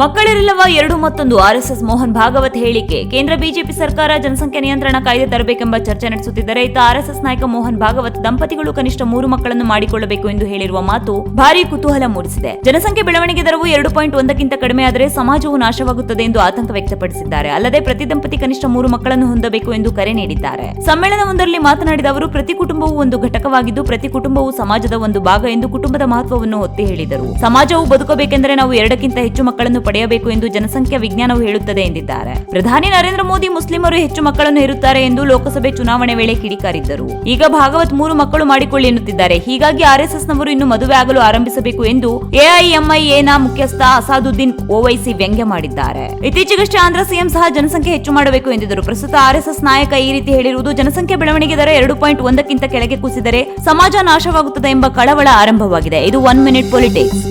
ಮಕ್ಕಳಿರಲ್ಲವ ಎರಡು ಮತ್ತೊಂದು ಆರ್ಎಸ್ಎಸ್ ಮೋಹನ್ ಭಾಗವತ್ ಹೇಳಿಕೆ? ಕೇಂದ್ರ ಬಿಜೆಪಿ ಸರ್ಕಾರ ಜನಸಂಖ್ಯೆ ನಿಯಂತ್ರಣ ಕಾಯ್ದೆ ತರಬೇಕೆಂಬ ಚರ್ಚೆ ನಡೆಸುತ್ತಿದ್ದರೆ ಇತ್ತ ಆರ್ಎಸ್ಎಸ್ ನಾಯಕ ಮೋಹನ್ ಭಾಗವತ್ ದಂಪತಿಗಳು ಕನಿಷ್ಠ ಮೂರು ಮಕ್ಕಳನ್ನು ಮಾಡಿಕೊಳ್ಳಬೇಕು ಎಂದು ಹೇಳಿರುವ ಮಾತು ಭಾರಿ ಕುತೂಹಲ ಮೂಡಿಸಿದೆ. ಜನಸಂಖ್ಯೆ ಬೆಳವಣಿಗೆ ದರವು ಎರಡು ಪಾಯಿಂಟ್ ಒಂದಕ್ಕಿಂತ ಕಡಿಮೆಯಾದರೆ ಸಮಾಜವು ನಾಶವಾಗುತ್ತದೆ ಎಂದು ಆತಂಕ ವ್ಯಕ್ತಪಡಿಸಿದ್ದಾರೆ. ಅಲ್ಲದೆ ಪ್ರತಿ ದಂಪತಿ ಕನಿಷ್ಠ ಮೂರು ಮಕ್ಕಳನ್ನು ಹೊಂದಬೇಕು ಎಂದು ಕರೆ ನೀಡಿದ್ದಾರೆ. ಸಮ್ಮೇಳನವೊಂದರಲ್ಲಿ ಮಾತನಾಡಿದ ಅವರು, ಪ್ರತಿ ಕುಟುಂಬವು ಒಂದು ಘಟಕವಾಗಿದ್ದು, ಪ್ರತಿ ಕುಟುಂಬವು ಸಮಾಜದ ಒಂದು ಭಾಗ ಎಂದು ಕುಟುಂಬದ ಮಹತ್ವವನ್ನು ಒತ್ತಿ ಹೇಳಿದರು. ಸಮಾಜವು ಬದುಕಬೇಕೆಂದರೆ ನಾವು ಎರಡಕ್ಕಿಂತ ಹೆಚ್ಚು ಮಕ್ಕಳನ್ನು ಪಡೆಯಬೇಕು ಎಂದು ಜನಸಂಖ್ಯಾ ವಿಜ್ಞಾನವು ಹೇಳುತ್ತದೆ ಎಂದಿದ್ದಾರೆ. ಪ್ರಧಾನಿ ನರೇಂದ್ರ ಮೋದಿ ಮುಸ್ಲಿಮರು ಹೆಚ್ಚು ಮಕ್ಕಳನ್ನು ಹೆರುತ್ತಾರೆ ಎಂದು ಲೋಕಸಭೆ ಚುನಾವಣೆ ವೇಳೆ ಕಿಡಿಕಾರಿದ್ದರು. ಈಗ ಭಾಗವತ್ ಮೂರು ಮಕ್ಕಳು ಮಾಡಿಕೊಳ್ಳಿ ಎನ್ನುತ್ತಿದ್ದಾರೆ. ಹೀಗಾಗಿ ಆರ್ಎಸ್ಎಸ್ ನವರು ಇನ್ನು ಮದುವೆ ಆಗಲು ಆರಂಭಿಸಬೇಕು ಎಂದು ಎಐಎಂಐಎನ ಮುಖ್ಯಸ್ಥ ಅಸಾದುದ್ದೀನ್ ಓವೈಸಿ ವ್ಯಂಗ್ಯ ಮಾಡಿದ್ದಾರೆ. ಇತ್ತೀಚೆಗಷ್ಟೇ ಆಂಧ್ರ ಸಿಎಂ ಸಹ ಜನಸಂಖ್ಯೆ ಹೆಚ್ಚು ಮಾಡಬೇಕು ಎಂದಿದ್ದರು. ಪ್ರಸ್ತುತ ಆರ್ಎಸ್ಎಸ್ ನಾಯಕ ಈ ರೀತಿ ಹೇಳಿರುವುದು, ಜನಸಂಖ್ಯೆ ಬೆಳವಣಿಗೆ ದರ ಎರಡು ಪಾಯಿಂಟ್ ಒಂದಕ್ಕಿಂತ ಕೆಳಗೆ ಕುಸಿದರೆ ಸಮಾಜ ನಾಶವಾಗುತ್ತದೆ ಎಂಬ ಕಳವಳ ಆರಂಭವಾಗಿದೆ. ಇದು ಒನ್ ಮಿನಿಟ್ ಪೊಲಿಟಿಕ್ಸ್.